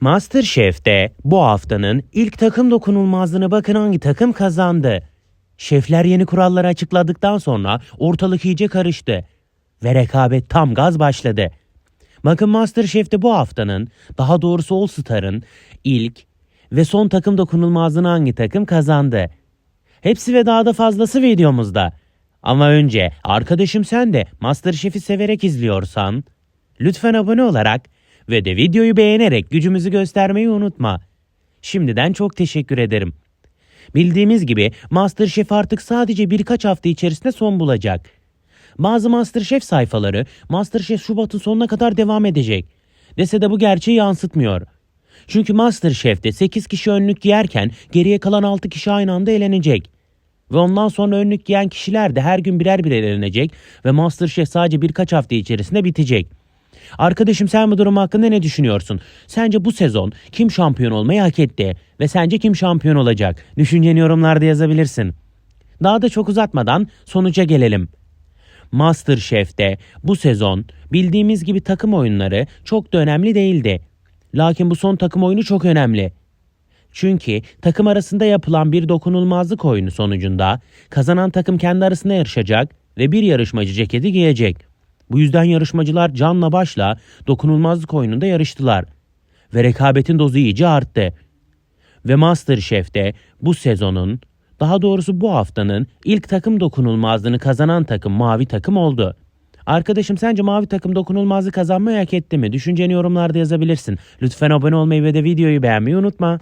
Masterchef'te bu haftanın ilk takım dokunulmazlığına bakın hangi takım kazandı. Şefler yeni kuralları açıkladıktan sonra ortalık iyice karıştı ve rekabet tam gaz başladı. Bakın Masterchef'te bu haftanın, daha doğrusu All Star'ın ilk ve son takım dokunulmazlığını hangi takım kazandı? Hepsi ve daha da fazlası videomuzda. Ama önce arkadaşım sen de Masterchef'i severek izliyorsan lütfen abone olarak ve de videoyu beğenerek gücümüzü göstermeyi unutma. Şimdiden çok teşekkür ederim. Bildiğimiz gibi Masterchef artık sadece birkaç hafta içerisinde son bulacak. Bazı Masterchef sayfaları Masterchef Şubat'ın sonuna kadar devam edecek. Dese de bu gerçeği yansıtmıyor. Çünkü Masterchef'te 8 kişi önlük giyerken geriye kalan 6 kişi aynı anda elenecek. Ve ondan sonra önlük giyen kişiler de her gün birer birer elenecek ve Masterchef sadece birkaç hafta içerisinde bitecek. Arkadaşım sen bu durum hakkında ne düşünüyorsun? Sence bu sezon kim şampiyon olmayı hak etti? Ve sence kim şampiyon olacak? Düşünceni yorumlarda yazabilirsin. Daha da çok uzatmadan sonuca gelelim. Masterchef'te bu sezon bildiğimiz gibi takım oyunları çok da önemli değildi. Lakin bu son takım oyunu çok önemli. Çünkü takım arasında yapılan bir dokunulmazlık oyunu sonucunda kazanan takım kendi arasında yarışacak ve bir yarışmacı ceketi giyecek. Bu yüzden yarışmacılar canla başla dokunulmazlık oyununda yarıştılar ve rekabetin dozu iyice arttı. Ve Masterchef'te bu sezonun, daha doğrusu bu haftanın ilk takım dokunulmazlığını kazanan takım mavi takım oldu. Arkadaşım sence mavi takım dokunulmazlığı kazanmayı hak etti mi? Düşünceni yorumlarda yazabilirsin. Lütfen abone olmayı ve de videoyu beğenmeyi unutma.